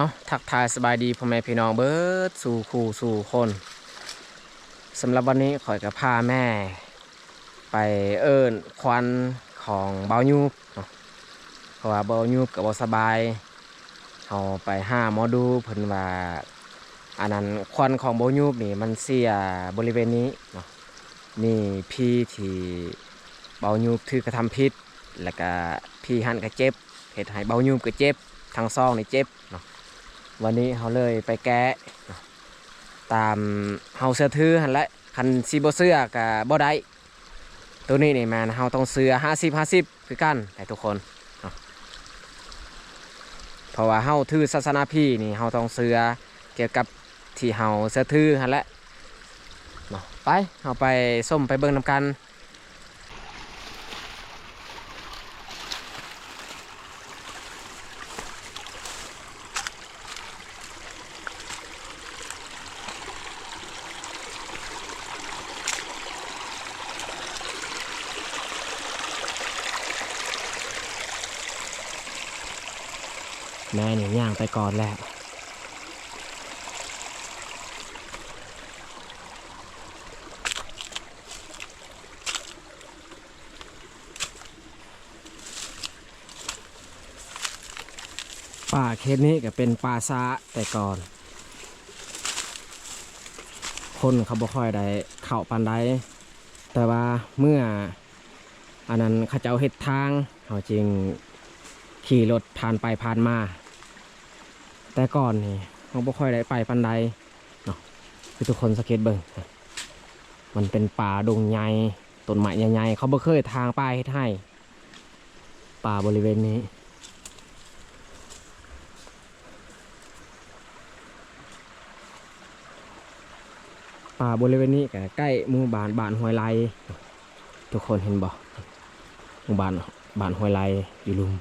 เอาทักทายสบายดีพ่อแม่พี่น้องเบิร์ดสู่คู่สู่คนสำหรับวันนี้ข่อยกับพาแม่ ไปเอิ้นควันของเบายูบเพราะว่าเบายูบกับเบาสบายเอาไปห้าหมอดูเพิ่นว่าอันนั้นควันของเบายูบนี่มันเสียบริเวณนี้เนาะนี่พี่ที่เบายูบถือกระทำผิดแล้วก็พี่หันก็เจ็บเห็ดให้เบายูบก็เจ็บทางซองนี่เจ็บเนาะ วันนี้เขาเลยไปแกะตามเฮาเสื้อถือหันละคันซีโบเสื้อกับบ่ได้ตัวนี้นี่แมนเฮาต้องเสื้อ50 50คือกันแต่ทุกคนเพราะว่าเฮาถือศาสนาพี่นี่เฮาต้องเสื้อเกี่ยวกับที่เฮาเสื้อถือหันละไปเฮาไปส้มไปเบิ่งนํกัน แม่นี่ย่างไปก่อนแหล้วป่าเขตนี้ก็เป็นป่าซาแต่ก่อน คนเขาบ่ค่อยได้เข้าปานใดแต่ว่าเมื่ออันนั้นเขาเจ้าเฮ็ดทางเขาจริงขี่รถผ่านไปผ่านมา แต่ก่อนนี่เขาบ่ค่อยได้ไปปันใดเนาะคือทุกคนสเก็ตเบิ่งมันเป็นป่าดงใหญ่ต้นไม้ใหญ่ๆเขาบ่เคยทางป้ายให้ป่าบริเวณนี้ป่าบริเวณนี้ก็ใกล้หมู่บ้านบ้านห้วยไลทุกคนเห็นบ่หมู่บ้านบ้านห้วยไลอยู่ลุม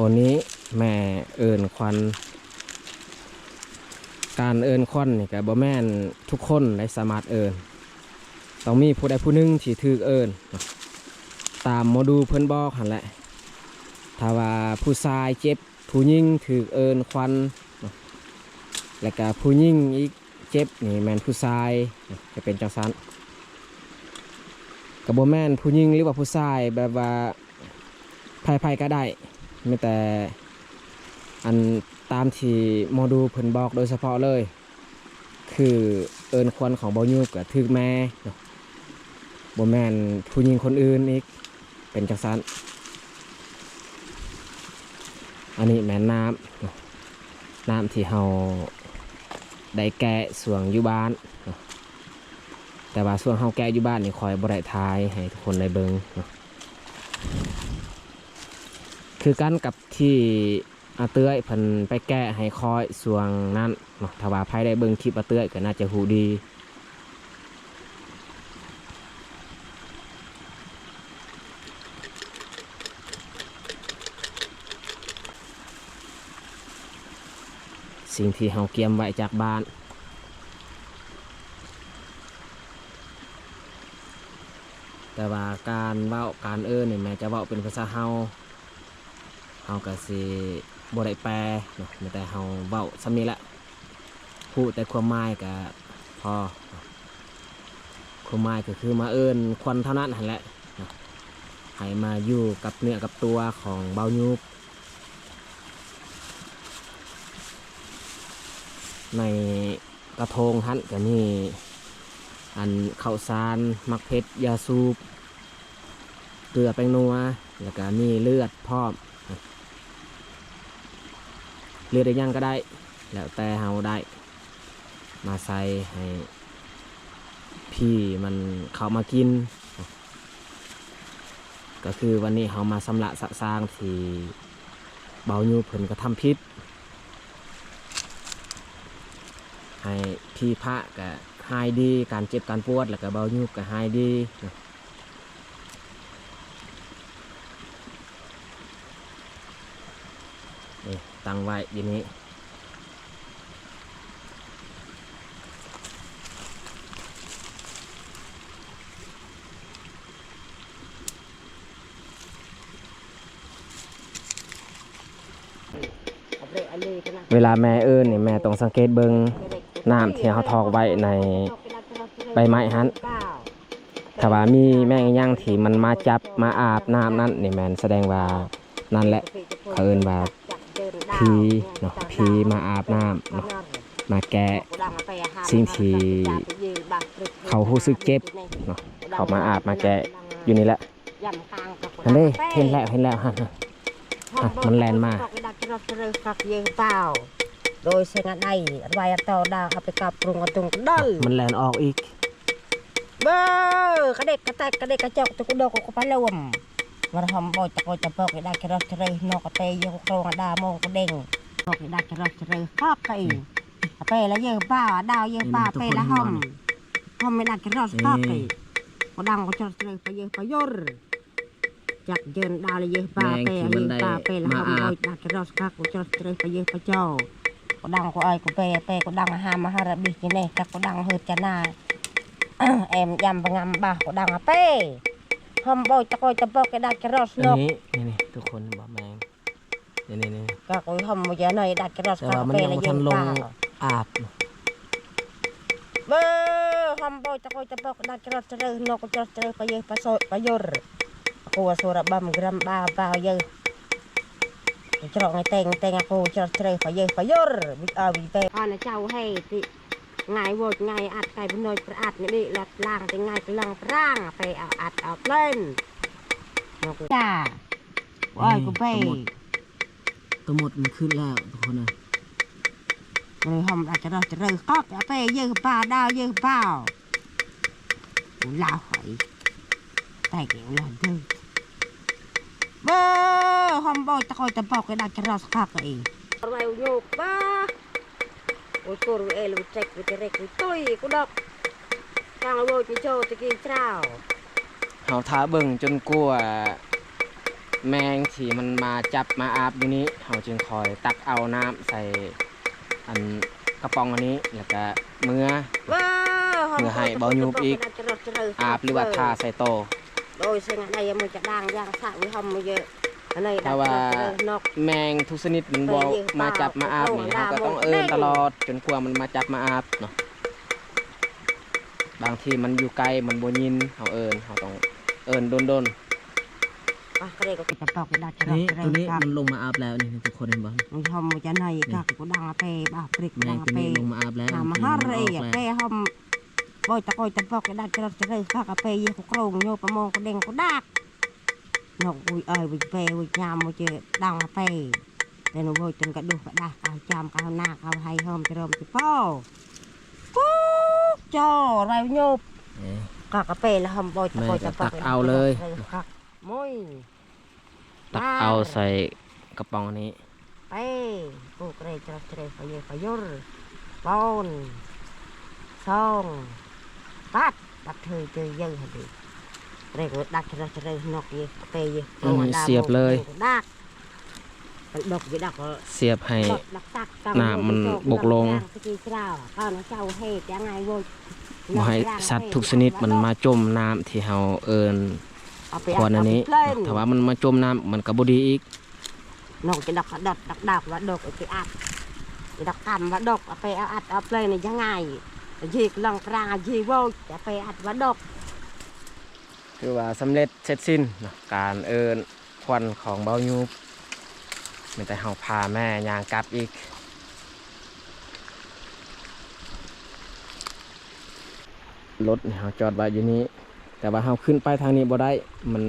บนนี้แม่เอิญควัน การเอิญควันนี่ก็บ่แม่นทุกคนได้สามารถเอิญต้องมีผู้ใดผู้หนึ่งที่ถือเอิญตามหมดูเพิ่นบอกหันแหละ ถ้าว่าผู้ชายเจ็บผู้หญิงถือเอิญควันแล้วก็ผู้หญิงอีกเจ็บนี่แม่นผู้ชายจะเป็นจังซันกับบ่แม่นผู้หญิงหรือว่าผู้ชายแบบว่าไผๆก็ได้ ไม่แต่อันตามที่มอดูเพิ่นบอกโดยเฉพาะเลย คือเอินควันของบอยูกับทึกแม่บ่แมนผู้หญิงคนอื่นอีกเป็นจังซันอันนี้แม่นน้ำน้ำที่เฮาได้แกะส่วงอยู่บ้าน แต่ว่าส่วนเฮาแกะอยู่บ้านนี่คอยบ่ได้ทายให้ทุกคนได้เบิ่งเนาะ คือกันกับที่อาเตื้อยเพิ่นไปแก้ให้คอยสวงนั้นเนาะถ้าว่าภายได้เบิ่งคลิปอาเตื้อยก็น่าจะหูดีสิ่งที่เฮาเกียมไว้จากบ้านแต่ว่าการเว้าการเอิ้นนี่แม้จะเว้าเป็นภาษาเฮา เฮาก็สิบ่ได้แปลเนาะแต่เฮาเว้าซ้ำนี้แหละพูดแต่ความหมายก็พอความหมายก็คือมาเอิ้นควันเท่านั้นหั่นแหละเนาะให้มาอยู่กับเนื้อกับตัวของเบายุบในกระทงหันก็มีอันข้าวสารมักเพชรยาสูบเกลือแป้งนัว แล้วก็มีเลือดพร้อม เลือดได้ยังก็ได้ แล้วแต่เฮาได้ มาใส่ให้พี่มันเข้ามากิน ก็คือวันนี้เฮามาสำละสะสร้างที่เบายูเพิ่นก็ทำพิษให้พี่พระก็หายดีการเจ็บการปวดแล้วก็เบายูก็หายดี นี่ตั้งไว้ดีนี้เวลาแม่เอิ้นนี่แม่ต้องสังเกตเบิงน้ำที่เขาทอกไว้ในใบไม้ฮันถ้าว่ามีแม่งย่างที่มันมาจับมาอาบน้ำนั้นนี่แมนแสดงว่านั่นแหละเขาเอิ้นว่า ผีเนาะผีมาอาบน้ำเนาะมาแกะสิ่งที่เขารู้สึกเจ็บเนาะเขามาอาบมาแกะอยู่นี่แหละอันนี้เห็นแล้วเห็นแล้วฮะอะมันแลนมาดักรถเรือกักเยอะเปล่าโดยเสียงใดรายต่อดาวเอาไปกับปรุงกระตุงดอลมันแลนออกอีกเบ้อกระเด็กกระแตกกระเด็กกระจอกตุกดอกกระปลวม มาทำบ่อยตะโกจะบอกได้กระรถเรือนอกเตยยกโครงดามองกระเด้งบอกได้กระรถเรือกักไก่เปแล้วเยอะปล่าดาวเยอะปล่าเปแล้วห้อมห้อมไม่ได้กระรถกักไก่ก็ดังก็จะเรือไปเยอะไปยรจักเยินดาวเลยเยอะปล่าเปเยอะเปล่าเปแล้วห้อมบ่อยได้กระรถกักก็จะเรือไปเยอะไปเจ้าก็ดังก็ไอ้ก็เปเปก็ดังหามาหาระบิกินเน่กักก็ดังเฮือจะนา em yam bangam bah ko dang พอมบ่อยตะกอยตะบอกกระดาษกระรอสนนกนี่นี่ทุกคนบอกแมงนี่นี่นี่ก็กอยพอมมาเยอะหน่อยดัดกระรอสแต่ว่ามันยังไม่ทันลงอาบเบ้อพอมบ่อยตะกอยตะบอกกระดาษกระรอสเจอนกกระรอเจอไปเยอะไปโซไปยอร์กูว่าโซระบำกรัมบาบ้าเยอะจรอกไงเต็งเต็งกูจรอกเจอไปเยอะไปยอร์วิอาวิเต็งอ่านเจ้าให้ติ ไงโวดไงอัดไก่เป็นนอยประอัดนี่ดิหลัดล่างเป็นไงกำลังร่างไปเอาอัดเอาเล่นจ้าโอ้ยกูไปตัวหมดมันขึ้นแล้วทุกคนเลยเลหอมอาจจะเราจะเริ่มก็จะไปเยอะป้าดาวเยอะป่าหูลาหอยแต่เกี่ยวหลังด้วยเบอร์หอมบอกตะคอยจะบอกกันอาจจะเราสักพักเองอะไรอยกบ้า โอ้ยกูรู้เอลูเจ็กวิจเรกวิตุ้ยกูดอกกลางโวยจะโจตะกี้เจ้าเฮาท้าเบิ่งจนกลัวแมงที่มันมาจับมาอาบอยู่นี้เฮาจึงคอยตักเอาน้ำใส่อันกระป๋องอันนี้แล้วก็เมื่อบ้าเมื่อให้เบายุบอีกอาบหรือว่าทาใส่โตโดยเสียงอะไรมันจะดังย่างสะวิหอมมาเยอะ อันนี้ถ้าว่านกแมงทุกชนิดมันบ่มาจับมาอาบนี่เฮาก็ต้องเอิ้นตลอดจนกว่ามันมาจับมาอาบเนาะบางทีมันอยู่ไกลมันบ่ยินเฮาเอิ้นเฮาต้องเอิ้นโดนอะก็เลยก็จะปอกได้จะๆนี่ตัวนี้มันลงมาอาบแล้วนี่ทุกคนเห็นบ่มันหอมมันจะในกักก็ดังเปบ้าปริกแมดังงตัวเปนี้ลงมาอาบแล้วทำมาห้าเรย์เปหอมบ่อยตะกอยตะปอกได้จะจะเลยกักเปยี่ก็โครงโยประมงก็เด้งก็ดัก นกอุ้ยเอ้ยวิเปวิยามมันจะดังเปแต่หนูบ่อยจนกระดูกกระดาษเอาจามเอาหน้าเอาให้หอมจะเริ่มจะป้อปุ๊บจ่อไรโยบเอ้ยกากาเปแล้วหอมบ่อยตะกอยตะปอกแม่ก็ตักเอาเลยคักมุ้ยตักเอาใส่กระป๋องอันนี้ไปกูเกรจระเจรไปเยไปยรปอนสองปัดปัดเธอเจอเยอะฮะดิ เรกดักจระเจรนกเยเปเยอืมเสียบเลยดักดอกไปดักเสียบให้ดอกดักตักน้ำมันบกลงสกีเจ้าข้าวน้เจ้าเฮ็ดยังไงโว้ยบ่ให้สัตว์ทุกชนิดมันมาจมน้ำที่เฮาเอิ้นเอาไปควรอันนี้เาไปเล่นถ้าว่ามันมาจมน้ำมันก็บ่ดีอีกนกจะดักดักดักดักว่าดอกไปอัดจะดักกำว่าดอกเอาไปเอาอัดเอาไปนี่ยังไงยีกลองปรางยีโว้ยจะไปอัดว่าดอก คือว่าสำเร็จเสร็จสิ้นการเอินควันของเบายูบมีแต่เฮาพาแม่ยางกลับอีกรถนี่เฮาจอดไว้อยู่นี้ แต่ว่าเฮาขึ้นไปทางนี้บ่ได้มัน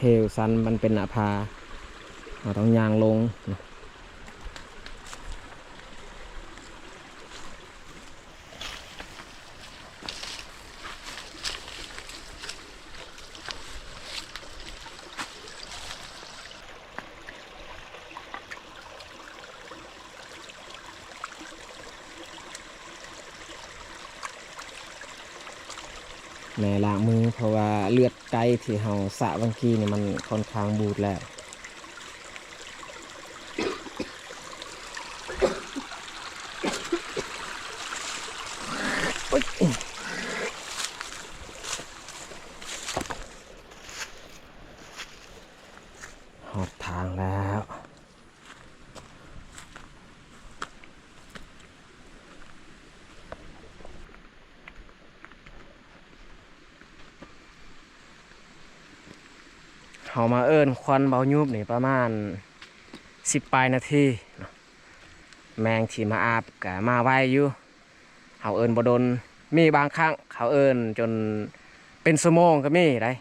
เฮวซันมันเป็นหน้าผาเราต้องยางลงเนะแม่ล้างมือเพราะว่าเลือดไก่ ที่เฮาสระบางทีนี่มันค่อนข้างบูดแหอดทางแล้วามาเอิ้น ควันเบายุบนี่ประมาณสิบปลายนาทีแมงที่มาอาบกะมาไว้อยู่เขาเอิ้นบดนมีบางครั้งเขาเอิ้นจนเป็นสมองก็มีได้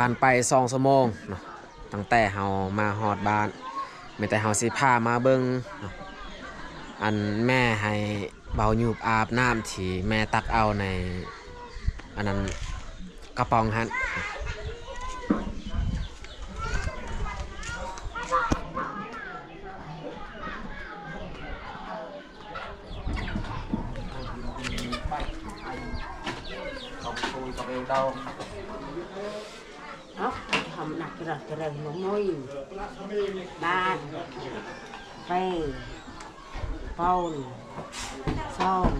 ผ่านไปสองชั่วโมงเนาะตั้งแต่เฮามาฮอดบ้านแม้แต่เฮาสิพามาเบิงอันแม่ให้เบาหยูบอาบน้ำที่แม่ตักเอาในอันนั้นกระป๋องฮันของคุยกับเอวเดา มนักเรียนเรียนมุ้ยบ้านเฟย์ปูนส้ม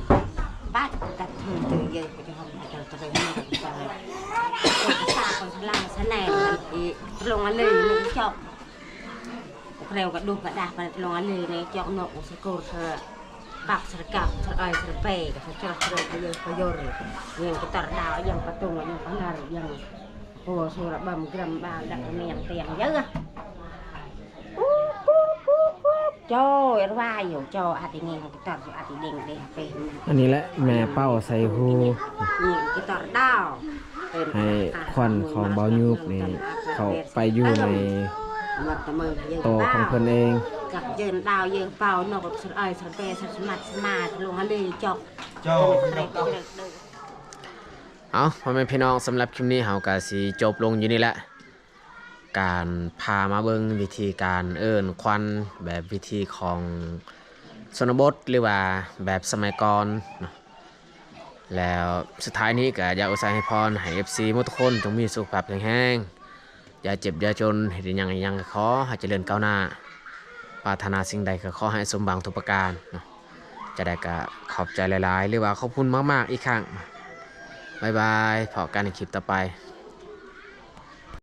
บ้านตัดถุงตัวเยอะไปที่ห้องเรียนตัวเองไปเลยตัวสาวคนลังสนแหน่งลงมาเลยนุ่งจบเร็วกระดูกกระดาษไปลงมาเลยในจอกหนกสกุลเธอปากสระกับสระไอสระเปย์กับสระสระไปเยอะไปเยอะเลยยังกระตัดดาวยังประตูยังพนักยัง โอ้สุระบำกรำบาดักเมียงเตียงเยอะโจ้ยว่าอยู่โจอาทิเงี้ยกิตอร์อาทิเด้งเด้เป็นอันนี้แหละแม่เป้าใส่หูนี่กิตอร์ดาวให้ควันของเบายูบนี่เขาไปอยู่ในมันตะมือเยอะโตของเพิ่นเองกับเยินดาวเยินเป่านกสุดเอ้ยสุดเปสุดสมัดสมาลงฮันดีจอกเจ้ เอาพ่อแม่พี่น้องสำหรับคลิปนี้เฮาก็สิจบลงอยู่นี่แหละ การพามาเบิงวิธีการเอิ้นควันแบบวิธีของชนบทหรือว่าแบบสมัยก่อนแล้วสุดท้ายนี้ก็อยากอุตส่าห์ให้พรให้ FC หมดทุกคนจงมีสุขภาพแข็งแรงอย่าเจ็บอย่าจนเฮ็ดหยังยังขอให้เจริญก้าวหน้าปรารถนาสิ่งใดก็ขอให้สมหวังทุกประการจะได้ก็ขอบใจหลายๆ หรือว่าขอบคุณมากๆอีกครั้ง บายบายพอกันในคลิปต่อไป